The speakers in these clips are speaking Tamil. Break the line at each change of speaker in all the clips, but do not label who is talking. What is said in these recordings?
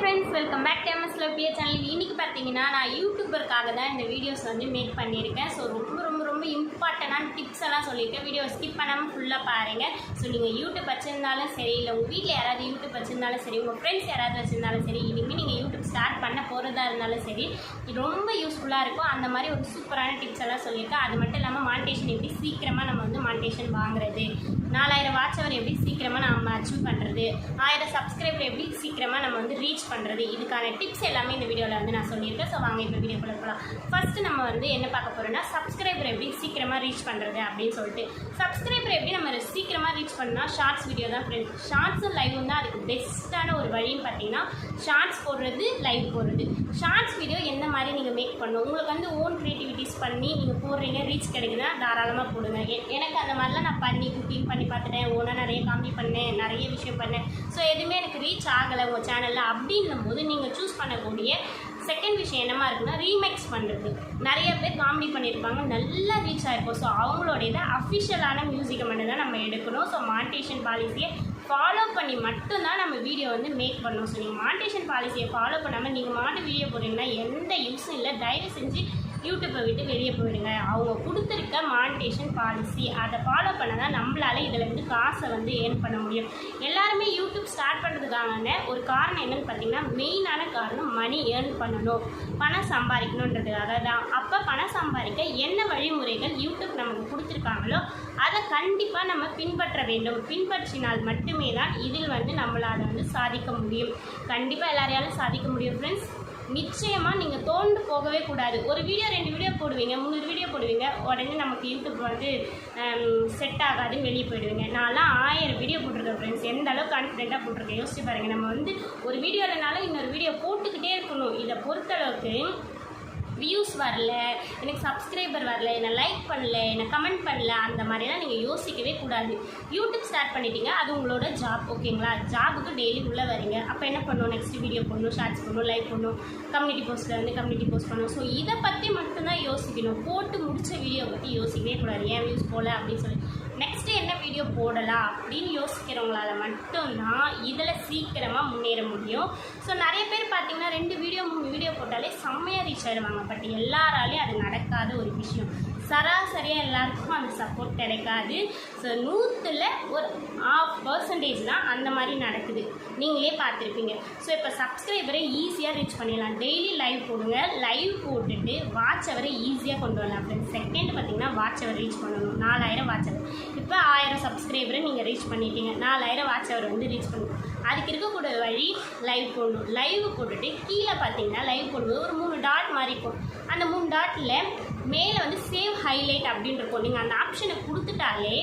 Friends welcome back to MS லவ்பிய channel இன்றைக்கி பார்த்தீங்கன்னா நான் யூடியூபருக்காக தான் இந்த வீடியோஸ் வந்து மேக் பண்ணியிருக்கேன். ஸோ ரொம்ப ரொம்ப ரொம்ப இம்பார்ட்டண்டான டிப்ஸ் எல்லாம் சொல்லியிருக்கேன். வீடியோ ஸ்கிப் பண்ணாமல் ஃபுல்லாக பாருங்கள் ஸோ நீங்கள் யூடியூப் வச்சிருந்தாலும் சரி இல்லை உங்கள் வீட்டில் யாராவது யூடியூப் வச்சிருந்தாலும் சரி உங்கள் ஃப்ரெண்ட்ஸ் யாராவது வச்சிருந்தாலும் சரி இனிமேல் நீங்கள் ஸ்டார்ட் பண்ண போகிறதா இருந்தாலும் சரி ரொம்ப யூஸ்ஃபுல்லாக இருக்கும். அந்த மாதிரி ஒரு சூப்பரான டிப்ஸ் எல்லாம் சொல்லியிருக்கேன் அது மட்டும் இல்லாமல் மானிட்டேஷன் எப்படி சீக்கிரமாக நம்ம வந்து மானிட்டேஷன் வாங்குறது நாலாயிரம் வாட்ச் அவர் எப்படி சீக்கிரமாக நம்ம அச்சீவ் பண்ணுறது ஆயிரம் சப்ஸ்கிரைபர் எப்படி சீக்கிரமாக நம்ம வந்து ரீச் பண்ணுறது இதுக்கான டிப்ஸ் எல்லாமே இந்த வீடியோவில் வந்து நான் சொல்லியிருக்கேன். ஸோ வாங்க இப்போ வீடியோக்குள்ள போகலாம் ஃபஸ்ட்டு நம்ம வந்து என்ன பார்க்க போகிறோம்னா சப்ஸ்கிரைபர் எப்படி சீக்கிரமாக ரீச் பண்ணுறது அப்படின்னு சொல்லிட்டு சப்ஸ்கிரைபர் ரீச் பண்ணால் ஷார்ட்ஸ் வீடியோ தான் ஃப்ரெண்ட் ஷார்ட்ஸும் லைவும் தான் அதுக்கு பெஸ்ட்டான ஒரு வழின்னு பார்த்தீங்கன்னா ஷார்ட்ஸ் போடுறது லைவ் போடுறது. ஷார்ட்ஸ் வீடியோ எந்த மாதிரி நீங்கள் மேக் பண்ணணும்? உங்களுக்கு வந்து ஓன் க்ரியேட்டிவிட்டிஸ் பண்ணி நீங்கள் போடுறீங்க ரீச் கிடைக்குதுன்னா தாராளமாக போடுங்க. எனக்கு அந்த மாதிரிலாம் நான் பண்ணி குக்கிங் பண்ணி பார்த்துட்டேன். ஓனாக நிறைய காம்பி பண்ணேன் நிறைய விஷயம் பண்ணேன். ஸோ எதுவுமே எனக்கு ரீச் ஆகலை உங்கள் சேனலில் அப்படின்னும் போது நீங்கள் சூஸ் பண்ணக்கூடிய செகண்ட் விஷயம் என்னமா இருக்குன்னா ரீமேக்ஸ் பண்ணுறது நிறைய பேர் காமெடி பண்ணியிருப்பாங்க நல்லா ரீச் ஆகிருக்கும் ஸோ அவங்களோட இதை அஃபிஷியலான மியூசிக்கை மட்டும் தான் நம்ம எடுக்கணும். ஸோ மானிட்டேஷன் பாலிசியை ஃபாலோ பண்ணி மட்டும்தான் நம்ம வீடியோ வந்து மேக் பண்ணணும். ஸோ நீங்கள் மானிட்டேஷன் பாலிசியை ஃபாலோ பண்ணாமல் நீங்கள் மாட்டு வீடியோ போடுறீங்கன்னா எந்த யூஸும் இல்லை. தயவு செஞ்சு யூடியூப்பை விட்டு வெளியே போயிடுங்க. அவங்க கொடுத்துருக்க மானிட்டேஷன் பாலிசி அதை ஃபாலோ பண்ண தான் நம்மளால் இதில் வந்து காசை வந்து ஏர்ன் பண்ண முடியும். எல்லாருமே யூடியூப் ஸ்டார்ட் பண்ணுறதுக்கான ஒரு காரணம் என்னென்னு பார்த்தீங்கன்னா மெயினான காரணம் மணி ஏர்ன் பண்ணணும். பணம் சம்பாதிக்கணுன்றதுக்காக தான். அப்போ பணம் சம்பாதிக்க என்ன வழிமுறைகள் யூடியூப் நமக்கு கொடுத்துருக்காங்களோ அதை கண்டிப்பாக நம்ம பின்பற்ற வேண்டும். பின்பற்றினால் மட்டுமே தான் இதில் வந்து நம்மளால் வந்து சாதிக்க முடியும். கண்டிப்பாக எல்லாரையாலும் சாதிக்க முடியும் ஃப்ரெண்ட்ஸ் நிச்சயமாக நீங்கள் தோண்டு போகவே கூடாது. ஒரு வீடியோ ரெண்டு வீடியோ போடுவீங்க முந்நூறு வீடியோ போடுவீங்க உடனே நமக்கு யூடியூப் வந்து செட் ஆகாதுன்னு வெளியே போயிடுவீங்க. நான்லாம் ஆயிரம் வீடியோ போட்டிருக்கேன் ஃப்ரெண்ட்ஸ் எந்த அளவுக்கு கான்ஃபிடென்ட்டாக போட்டிருக்கேன் யோசிச்சு பாருங்கள் நம்ம வந்து ஒரு வீடியோ இல்லைனாலும் இன்னொரு வீடியோ போட்டுக்கிட்டே இருக்கணும். இதை பொறுத்தளவுக்கு வியூஸ் வரல எனக்கு சப்ஸ்கிரைபர் வரல என்னை லைக் பண்ணல என்னை கமெண்ட் பண்ணல அந்த மாதிரிலாம் நீங்கள் யோசிக்கவே கூடாது. யூடியூப் ஸ்டார்ட் பண்ணிட்டீங்க அது உங்களோட ஜாப் ஓகேங்களா ஜாபுக்கு டெய்லி உள்ளே வரீங்க. அப்போ என்ன பண்ணணும் நெக்ஸ்ட் வீடியோ பண்ணணும் ஷார்ட்ஸ் பண்ணணும் லைக் பண்ணணும் கம்யூனிட்டி போஸ்ட்டில் வந்து கம்யூனிட்டி போஸ்ட் பண்ணணும் ஸோ இதை பற்றி மட்டும்தான் யோசிக்கணும். போட்டு முடித்த வீடியோ பற்றி யோசிக்கவே கூடாது. ஏன் வியூஸ் போகல அப்படின்னு சொல்லி. நெக்ஸ்ட்டு என்ன வீடியோ போடலாம் அப்படின்னு யோசிக்கிறவங்களால மட்டும்தான் இதில் சீக்கிரமாக முன்னேற முடியும். ஸோ நிறைய பேர் பார்த்தீங்கன்னா ரெண்டு வீடியோ மூணு வீடியோ போட்டாலே செம்மையாக ரீச் ஆயிடுவாங்க பட் எல்லாராலையும் அது நடக்காத ஒரு விஷயம். சராசரியாக எல்லாருக்கும் அந்த சப்போர்ட் கிடைக்காது. ஸோ நூற்றில் ஒரு ஆஃப் பர்சன்டேஜ் தான் அந்த மாதிரி நடக்குது. நீங்களே பார்த்துருப்பீங்க. ஸோ இப்போ சப்ஸ்கிரைபரை ஈஸியாக ரீச் பண்ணிடலாம். டெய்லி லைவ் போடுங்க. லைவ் போட்டுட்டு வாட்ச் அவரை ஈஸியாக கொண்டு வரலாம். ஃப்ரெண்ட்ஸ் செகண்ட் பார்த்தீங்கன்னா வாட்ச் அவர் ரீச் பண்ணணும். நாலாயிரம் வாட்ச் அவர். இப்போ ஆயிரம் சப்ஸ்கிரைபரை நீங்கள் ரீச் பண்ணிட்டீங்க. நாலாயிரம் வாட்ச் அவர் வந்து ரீச் பண்ணணும் அதுக்கு இருக்கக்கூடிய வழி லைவ் போடணும் லைவ் போட்டுட்டு கீழே பார்த்தீங்கன்னா லைவ் போடும்போது ஒரு மூணு டாட் மாதிரி இருக்கும். அந்த மூணு டாட்டில் மேலே வந்து சேவ் ஹைலைட் அப்படின்னு இருக்கும். நீங்கள் அந்த ஆப்ஷனை கொடுத்துட்டாலே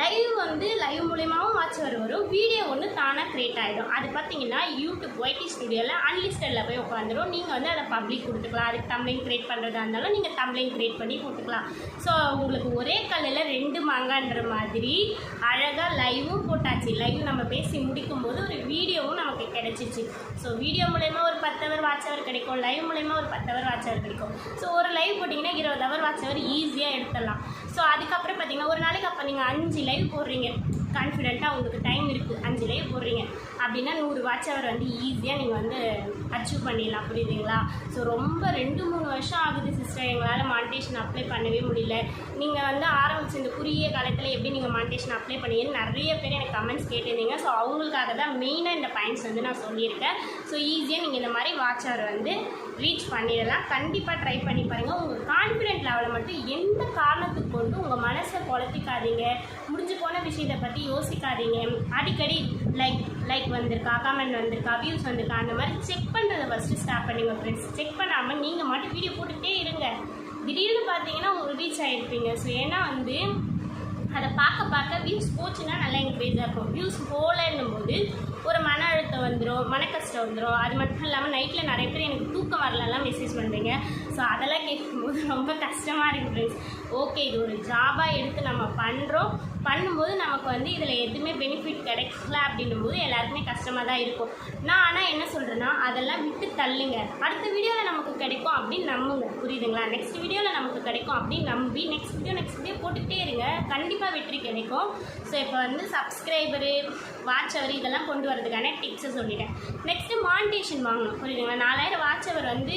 லைவ் வந்து லைவ் மூலியமாகவும் வாட்ச் வரும் வரும். வீடியோ ஒன்று தானாக க்ரியேட் ஆகிடும் அது பார்த்தீங்கன்னா யூடியூப் ஒய்டி ஸ்டுடியோவில் அன்லிஸ்டடில் போய் உட்காந்துரும். நீங்கள் வந்து அதை பப்ளிக் கொடுத்துக்கலாம். அதுக்கு தம்ப்ளைன் க்ரியேட் பண்ணுறதா இருந்தாலும் நீங்கள் தம்ப்ளைன் க்ரியேட் பண்ணி போட்டுக்கலாம். ஸோ உங்களுக்கு ஒரே கல்லில் ரெண்டு மாங்கான்ற மாதிரி அழகாக லைவும் போட்டாச்சு. லைவ் நம்ம பேசி முடிக்கும் போது ஒரு வீடியோவும் நமக்கு கிடைச்சிச்சு. ஸோ வீடியோ மூலயமா ஒரு பத்து ஹவர் வாட்ச் ஹவர் கிடைக்கும். லைவ் மூலயமா ஒரு பத்து ஹவர் வாட்ச் ஹவர் கிடைக்கும். ஸோ ஒரு லைவ் போட்டிங்கன்னா இருபது ஹவர் வாட்ச் ஹவர் ஈஸியாக எடுத்துடலாம். ஸோ அதுக்கப்புறம் பார்த்தீங்கன்னா ஒரு நாளைக்கு அப்போ நீங்கள் அஞ்சு லைவ் போடுறீங்க. கான்ஃபிடென்ட்டாக உங்களுக்கு டைம் இருக்குது அஞ்சு லைவ் போடுறீங்க. அப்படின்னா நூறு வாட்ச் ஹவர் வந்து ஈஸியாக நீங்கள் வந்து அச்சீவ் பண்ணிடலாம். புரியுதுங்களா? ஸோ ரொம்ப ரெண்டு மூணு வருஷம் ஆகுது சிஸ்டர் எங்களால் மானிட்டேஷன் அப்ளை பண்ணவே முடியல. நீங்கள் வந்து ஆரம்பிச்ச இந்த குறுகிய காலத்தில் எப்படி நீங்கள் மானிட்டேஷன் அப்ளை பண்ணீங்கன்னு நிறைய பேர் எனக்கு கமெண்ட்ஸ் கேட்டிருந்தீங்க. ஸோ அவங்களுக்காக தான் மெயினாக இந்த பாயிண்ட்ஸ் வந்து நான் சொல்லியிருக்கேன். ஸோ ஈஸியாக நீங்கள் இந்த மாதிரி வாட்ச் வந்து ரீச் பண்ணிடலாம். கண்டிப்பாக ட்ரை பண்ணி பாருங்கள் உங்கள் கான்ஃபிடென்ட் லெவலை மட்டும் எந்த காரணத்துக்கு கொண்டு உங்கள் மனசை குழப்பிக்காதீங்க முடிஞ்சு போன விஷயத்தை பற்றி யோசிக்காதீங்க. அடிக்கடி லைக் லைக் வந்திருக்கா கமெண்ட் வந்திருக்கா வியூஸ் வந்திருக்கா அந்த மாதிரி செக் பண்ணுறதை ஃபஸ்ட்டு ஸ்டார்ட் பண்ணுங்க ஃப்ரெண்ட்ஸ் செக் பண்ணாமல் நீங்கள் மட்டும் வீடியோ போட்டுகிட்டே இருங்க. திடீர்னு பார்த்தீங்கன்னா உங்களுக்கு ரீச் ஆகிருப்பீங்க ஸோ ஏன்னா வந்து அதை பார்க்க பார்க்க வியூஸ் போச்சுன்னா நல்லா என்கரேஜாக இருக்கும். வியூஸ் போகலன்னும் போது ஒரு மன அழுத்தம் வந்துடும் மன கஷ்டம் வந்துடும் அது மட்டும் இல்லாமல் நைட்டில் நிறைய பேர் எனக்கு தூக்கம் வரலலாம் மெசேஜ் பண்ணுறீங்க ஸோ அதெல்லாம் கேட்கும்போது ரொம்ப கஷ்டமாக இருக்குது ஃப்ரெண்ட்ஸ் ஓகே இது ஒரு ஜாபாக எடுத்து நம்ம பண்ணுறோம் பண்ணும்போது நமக்கு வந்து இதில் எதுவுமே பெனிஃபிட் கிடைக்கல அப்படின்னும் போது எல்லாருக்குமே கஷ்டமாக தான் இருக்கும். நான் ஆனால் என்ன சொல்கிறேன்னா அதெல்லாம் விட்டு தள்ளுங்க. அடுத்த வீடியோவில் நமக்கு கிடைக்கும் அப்படின்னு நம்புங்க. புரியுதுங்களா? நெக்ஸ்ட் வீடியோவில் நமக்கு கிடைக்கும் அப்படின்னு நம்பி நெக்ஸ்ட் வீடியோ நெக்ஸ்ட் வீடியோ போட்டுகிட்டே இருங்க. கண்டிப்பாக வெற்றி கிடைக்கும். ஸோ இப்போ வந்து சப்ஸ்கிரைபரு வாட்ச் இதெல்லாம் கொண்டு வரதுக்கான டிப்ஸை சொல்லிட்டேன். நெக்ஸ்ட்டு மானிட்டேஷன் வாங்கணும். புரியுதுங்களா? நாலாயிரம் வாட்ச் வந்து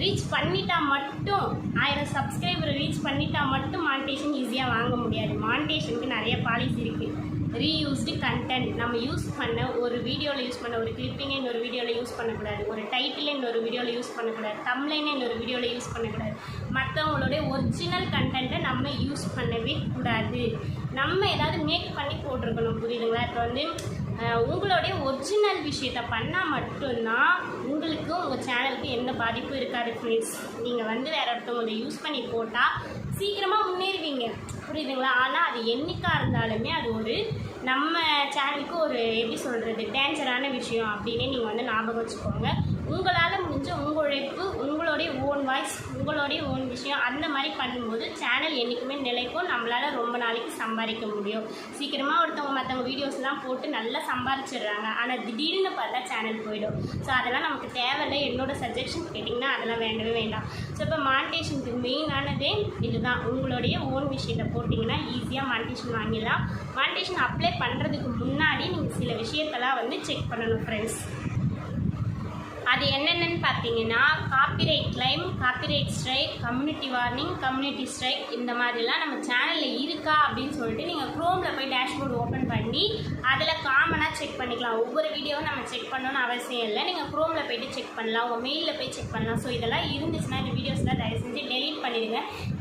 ரீச் பண்ணிட்டா மட்டும் ஆயிரம் சப்ஸ்கிரைபர் ரீச் பண்ணிட்டா மட்டும் மானிட்டேஷன் ஈஸியாக வாங்க முடியாது. மானிட்டேஷனுக்கு நிறைய பாலிசி இருக்குது ரீயூஸ்டு கண்டென்ட் நம்ம யூஸ் பண்ண ஒரு வீடியோவில் யூஸ் பண்ண ஒரு கிளிப்பிங்கை இன்னொரு வீடியோவில் யூஸ் பண்ணக்கூடாது. ஒரு டைட்டில் இன்னொரு வீடியோவில் யூஸ் பண்ணக்கூடாது. தம்ப்லைனை இன்னொரு வீடியோவில் யூஸ் பண்ணக்கூடாது. மற்றவங்களுடைய ஒரிஜினல் கண்டென்ட்டை நம்ம யூஸ் பண்ணவே கூடாது. நம்ம ஏதாவது மேக் பண்ணி போட்டிருக்கணும் புரியுதுங்களா? இப்போ வந்து உங்களுடைய ஒரிஜினல் விஷயத்தை பண்ணால் மட்டும்தான் உங்களுக்கு உங்கள் சேனலுக்கு எந்த பாதிப்பும் இருக்காது ஃப்ரெண்ட்ஸ் நீங்கள் வந்து வேறு ஒருத்தவங்க யூஸ் பண்ணி போட்டால் சீக்கிரமாக முன்னேறுவீங்க. புரியுதுங்களா? ஆனால் அது என்னைக்காக இருந்தாலுமே அது ஒரு நம்ம சேனலுக்கு ஒரு எப்படி சொல்கிறது டேஞ்சரான விஷயம் அப்படின்னே நீங்கள் வந்து ஞாபகம் வச்சுக்கோங்க. உங்களால் முடிஞ்ச உங்கள் உழைப்பு உங்களுடைய ஓன் வாய்ஸ் உங்களுடைய ஓன் விஷயம் அந்த மாதிரி பண்ணும்போது சேனல் என்றைக்குமே நிலைக்கும். நம்மளால் ரொம்ப நாளைக்கு சம்பாதிக்க முடியும். சீக்கிரமாக ஒருத்தவங்க மற்றவங்க வீடியோஸ்லாம் போட்டு நல்லா சம்பாதிச்சிடுறாங்க. ஆனால் திடீர்னு பார்த்தா சேனல் போயிடும். ஸோ அதெல்லாம் நமக்கு தேவையில்லை. என்னோட சஜஷன் கேட்டிங்கன்னா அதெல்லாம் வேண்டவே வேண்டாம். ஸோ இப்போ மானிட்டேஷனுக்கு மெயினானதே இதுதான். உங்களுடைய ஓன் விஷயத்தை போட்டிங்கன்னா ஈஸியாக மானிட்டேஷன் வாங்கிடலாம். மானிட்டேஷன் அப்ளை பண்ணுறதுக்கு முன்னாடி நீங்கள் சில விஷயத்தெல்லாம் வந்து செக் பண்ணணும் ஃப்ரெண்ட்ஸ் அது என்னென்னு பார்த்தீங்கன்னா copyright claim copyright strike community warning community strike இந்த மாதிரிலாம் நம்ம சேனலில் இருக்கா அப்படின்னு சொல்லிட்டு நீங்கள் க்ரோமில் போய் டேஷ்போர்டு ஓப்பன் பண்ணி அதில் காமனாக செக் பண்ணிக்கலாம். ஒவ்வொரு வீடியோவும் நம்ம செக் பண்ணணும்னு அவசியம் இல்லை. நீங்கள் க்ரோமில் போயிட்டு செக் பண்ணலாம். உங்கள் மெயிலில் போய் செக் பண்ணலாம். ஸோ இதெல்லாம் இருந்துச்சுன்னா இந்த வீடியோஸ்லாம் தயவு செஞ்சு டெலிட் பண்ணிடுங்க.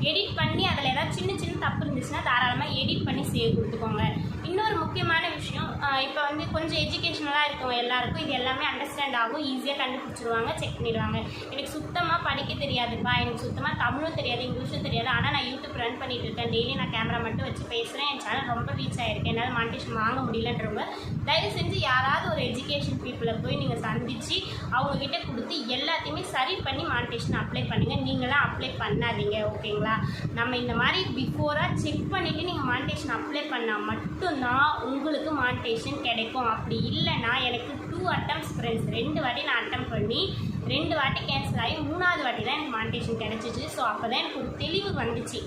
எடிட் பண்ணி அதில் ஏதாவது சின்ன சின்ன தப்பு இருந்துச்சுன்னா தாராளமாக எடிட் பண்ணி சேவ் கொடுத்துக்கோங்க. இன்னொரு முக்கியமான விஷயம் இப்போ வந்து கொஞ்சம் எஜுகேஷ்னலாக இருக்கும் எல்லாருக்கும் இது எல்லாமே அண்டர் அண்டர்ஸ்டாண்ட் ஆகும் ஈஸியாக கண்டுபிடிச்சிருவாங்க செக் பண்ணிடுவாங்க. எனக்கு சுத்தமாக படிக்க தெரியாதுப்பா. எனக்கு சுத்தமாக தமிழும் தெரியாது இங்கிலீஷும் தெரியாது. ஆனால் நான் யூடியூப் ரன் பண்ணிட்டு இருக்கேன். டெய்லி நான் கேமரா மட்டும் வச்சு பேசுகிறேன் என் சேனல் ரொம்ப ரீச் ஆகிருக்கு என்னால் மானிட்டேஷன் வாங்க முடியலன்றவங்க தயவு செஞ்சு யாராவது ஒரு எஜுகேஷன் பீப்புளை போய் நீங்கள் சந்தித்து அவங்கக்கிட்ட கொடுத்து எல்லாத்தையுமே சரி பண்ணி மானிட்டேஷன் அப்ளை பண்ணுங்கள் நீங்களாம் அப்ளை பண்ணாதீங்க ஓகேங்களா? நம்ம இந்த மாதிரி பிஃபோராக செக் பண்ணிவிட்டு நீங்கள் மானிட்டேஷன் அப்ளை பண்ணால் மட்டும்தான் உங்களுக்கு மானிட்டேஷன் கிடைக்கும். அப்படி இல்லைன்னா எனக்கு டூ அட்டம்ஸ் ஃப்ரெண்ட்ஸ் ரெண்டு வாட்டி நான் அட்டம் பண்ணி ரெண்டு வாட்டி கேன்சல் ஆகி மூணாவது வாட்டி தான் எனக்கு மானிட்டேஷன் கிடச்சிச்சு. ஸோ அப்போ தான் எனக்கு ஒரு தெளிவு வந்துச்சு.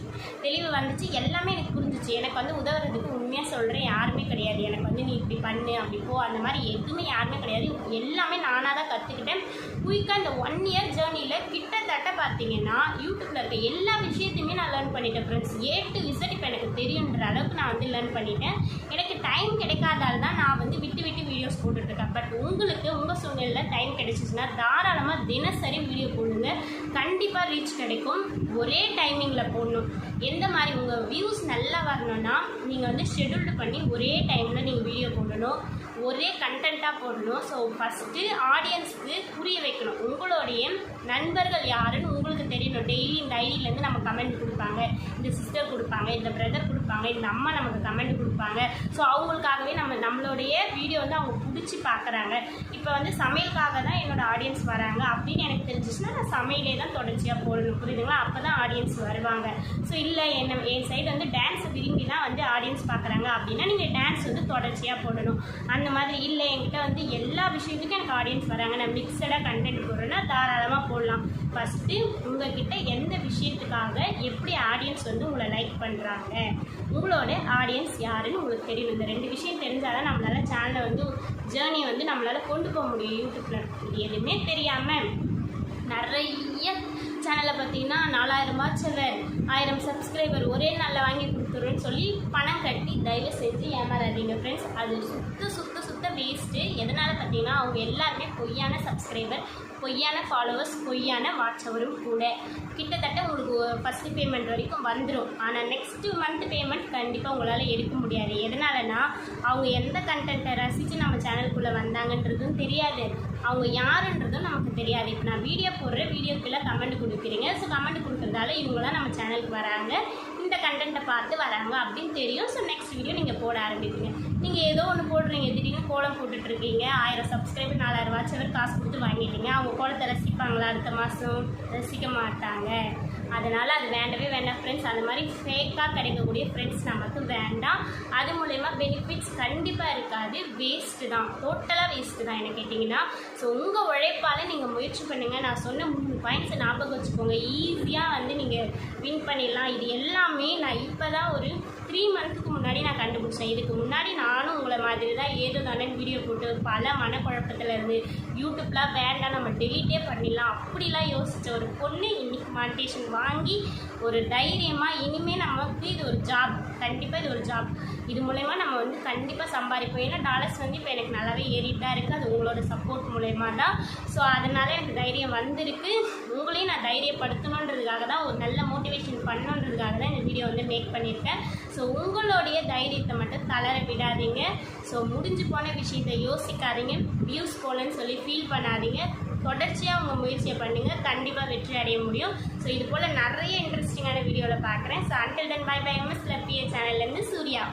தெளிவு வந்துச்சு. எல்லாமே எனக்கு புரிஞ்சிச்சு. எனக்கு வந்து உதவுறதுக்கு உண்மையாக சொல்கிறேன் யாருமே கிடையாது. எனக்கு வந்து நீ இப்படி பண்ணு அப்படி போ அந்த மாதிரி எதுவுமே யாருமே கிடையாது. எல்லாமே நானாக தான் கற்றுக்கிட்டேன் குயிக்காக இந்த ஒன் இயர் ஜேர்னியில் கிட்டத்தட்ட பார்த்தீங்கன்னா யூடியூப்பில் இருக்க எல்லா விஷயத்தையுமே நான் லேர்ன் பண்ணிட்டேன் ஃப்ரெண்ட்ஸ் ஏ டு விசிட் இப்போ எனக்கு தெரியுன்ற அளவுக்கு நான் வந்து லேர்ன் பண்ணிட்டேன். எனக்கு டைம் கிடைக்காதால தான் நான் வந்து விட்டு வீடியோஸ் போட்டுட்ருக்கேன். பட் உங்களுக்கு உங்கள் சூழ்நிலையில் டைம் கிடைச்சிச்சுன்னா தாராளமாக தினசரி வீடியோ போடுங்க. கண்டிப்பாக ரீச் கிடைக்கும். ஒரே டைமிங்கில் போடணும். எந்த மாதிரி உங்கள் வியூஸ் நல்லா வரணும்னா நீங்கள் வந்து ஷெட்யூல்டு பண்ணி ஒரே டைமில் நீங்கள் வீடியோ போடணும். ஒரே கண்டென்ட்டாக போடணும். ஸோ ஃபஸ்ட்டு ஆடியன்ஸ்க்கு உங்களுடைய நண்பர்கள் யாருன்னு உங்களுக்கு தெரியணும். டெய்லி இந்த ஐடியிலேருந்து நம்ம கமெண்ட் கொடுப்பாங்க. இந்த சிஸ்டர் கொடுப்பாங்க இந்த பிரதர் கொடுப்பாங்க இந்த அம்மா நமக்கு கமெண்ட் கொடுப்பாங்க. ஸோ அவங்களுக்காகவே நம்ம நம்மளுடைய வீடியோ வந்து அவங்க பிடிச்சி பார்க்குறாங்க. இப்போ வந்து சமையலுக்காக தான் என்னோடய ஆடியன்ஸ் வராங்க. அப்படின்னு எனக்கு தெரிஞ்சிச்சுன்னா நான் சமையலே தான் தொடர்ச்சியாக போடணும். புரியுதுங்களா? அப்போ தான் ஆடியன்ஸ் வருவாங்க. ஸோ இல்லை என்ன என் சைடு வந்து டான்ஸை விரும்பி தான் வந்து ஆடியன்ஸ் பார்க்குறாங்க. அப்படின்னா நீங்கள் டான்ஸ் வந்து தொடர்ச்சியாக போடணும். அந்த மாதிரி இல்லை என்கிட்ட வந்து எல்லா விஷயத்துக்கும் எனக்கு ஆடியன்ஸ் வராங்க. நான் மிக்சடாக கண்டென்ட் போடுறேன்னா தாராளமாக போடலாம். ஃபஸ்ட்டு உங்ககிட்ட எந்த விஷயத்துக்காக எப்படி ஆடியன்ஸ் வந்து உங்களை லைக் பண்ணுறாங்க உங்களோட ஆடியன்ஸ் யாருன்னு உங்களுக்கு தெரியும். இந்த ரெண்டு விஷயம் தெரிஞ்சால் தான் நம்மளால சேனலை வந்து ஜேர்னி வந்து நம்மளால் கொண்டு போக முடியும். யூடியூப்பில் எதுவுமே தெரியாமல் நிறைய சேனலை பார்த்தீங்கன்னா நாலாயிரம் வாட்சவர் ஆயிரம் சப்ஸ்கிரைபர் ஒரே நாளில் வாங்கி கொடுத்துருன்னு சொல்லி பணம் கட்டி தயவு செஞ்சு ஏமாறாதீங்க ஃப்ரெண்ட்ஸ் அது சுத்த சுத்த வேஸ்ட்டு எதனால் பார்த்தீங்கன்னா அவங்க எல்லாருமே பொய்யான சப்ஸ்கிரைபர் பொய்யான ஃபாலோவர்ஸ் பொய்யான வாட்சவரும் கூட. கிட்டத்தட்ட உங்களுக்கு ஃபஸ்ட்டு பேமெண்ட் வரைக்கும் வந்துடும் ஆனால் நெக்ஸ்ட்டு மந்த் பேமெண்ட் கண்டிப்பாக உங்களால் எடுக்க முடியாது. எதனாலனா அவங்க எந்த கண்டென்ட்டை ரசித்து நம்ம சேனலுக்குள்ளே வந்தாங்கன்றதும் தெரியாது. அவங்க யாருன்றதும் நமக்கு தெரியாது. இப்போ நான் வீடியோ போடுற வீடியோக்குள்ளே கமெண்ட் கொடுக்குறீங்க. ஸோ கமெண்ட் கொடுக்குறதால இவங்களாம் நம்ம சேனலுக்கு வராங்க. இந்த கண்டென்ட்டை பார்த்து வராங்க அப்படின்னு தெரியும். ஸோ நெக்ஸ்ட் வீடியோ நீங்கள் போட ஆரம்பிப்பீங்க. நீங்கள் ஏதோ ஒன்று போடுறீங்க. திடீர்னு கோலம் போட்டுட்ருக்கீங்க. ஆயிரம் சப்ஸ்கிரைபர் நாலாயிரம் வாட்சவர் காசு கொடுத்து வாங்கிட்டீங்க அவங்க கோலத்தை ரசிப்பாங்களா? அடுத்த மாதம் ரசிக்க மாட்டாங்க. அதனால் அது வேண்டவே வேண்டாம் ஃப்ரெண்ட்ஸ் அந்த மாதிரி ஃபேக்காக கிடைக்கக்கூடிய ஃப்ரெண்ட்ஸ் நமக்கு வேண்டாம். அது மூலயமா பெனிஃபிட்ஸ் கண்டிப்பாக இருக்காது. வேஸ்ட்டு தான். டோட்டலாக வேஸ்ட்டு தான் என்ன கேட்டிங்கன்னா. ஸோ உங்கள் உழைப்பால் நீங்கள் முயற்சி பண்ணுங்கள் நான் சொன்ன மூணு பாயிண்ட்ஸை ஞாபகம் வச்சுக்கோங்க. ஈஸியாக வந்து நீங்கள் வின் பண்ணிடலாம். இது எல்லாமே நான் இப்போ தான் ஒரு த்ரீ மந்த்துக்கு முன்னாடி நான் கண்டுபிடிச்சேன். இதுக்கு முன்னாடி நானும் உங்களை மாதிரி தான் ஏதோ தானே வீடியோ போட்டு பல மனக்குழப்பத்தில் இருந்து யூடியூப்லாம் வேண்டாம் நம்ம டெலிட்டே பண்ணிடலாம் அப்படிலாம் யோசித்த ஒரு பொண்ணு இன்றைக்கி மானிட்டேஷன் வாங்கி ஒரு தைரியமாக இனிமேல் நமக்கு இது ஒரு ஜாப் கண்டிப்பாக இது ஒரு ஜாப் இது மூலயமா நம்ம வந்து கண்டிப்பாக சம்பாதிப்போம். ஏன்னா டாலர்ஸ் வந்து இப்போ எனக்கு நல்லாவே ஏறிட்டு தான் இருக்குது அது உங்களோட சப்போர்ட் மூலயமா தான். ஸோ அதனால எனக்கு தைரியம் வந்திருக்கு. உங்களையும் நான் தைரியப்படுத்தணுன்றதுக்காக தான் ஒரு நல்ல மோட்டிவேஷன் பண்ணணுன்றதுக்காக தான் இந்த வீடியோ வந்து மேக் பண்ணியிருக்கேன். ஸோ உங்களுடைய தைரியத்தை மட்டும் தளர விடாதீங்க. ஸோ முடிஞ்சு போன விஷயத்தை யோசிக்காதீங்க. வியூஸ் போகலன்னு சொல்லி ஃபீல் பண்ணாதீங்க. தொடர்ச்சியாக உங்கள் முயற்சியை பண்ணுங்கள் கண்டிப்பாக வெற்றி அடைய முடியும். ஸோ இது போல் நிறைய இன்ட்ரெஸ்டிங்கான வீடியோவில் பார்க்குறேன் so until then bye bye MS லப்பிய சேனல்லேருந்து சூர்யா.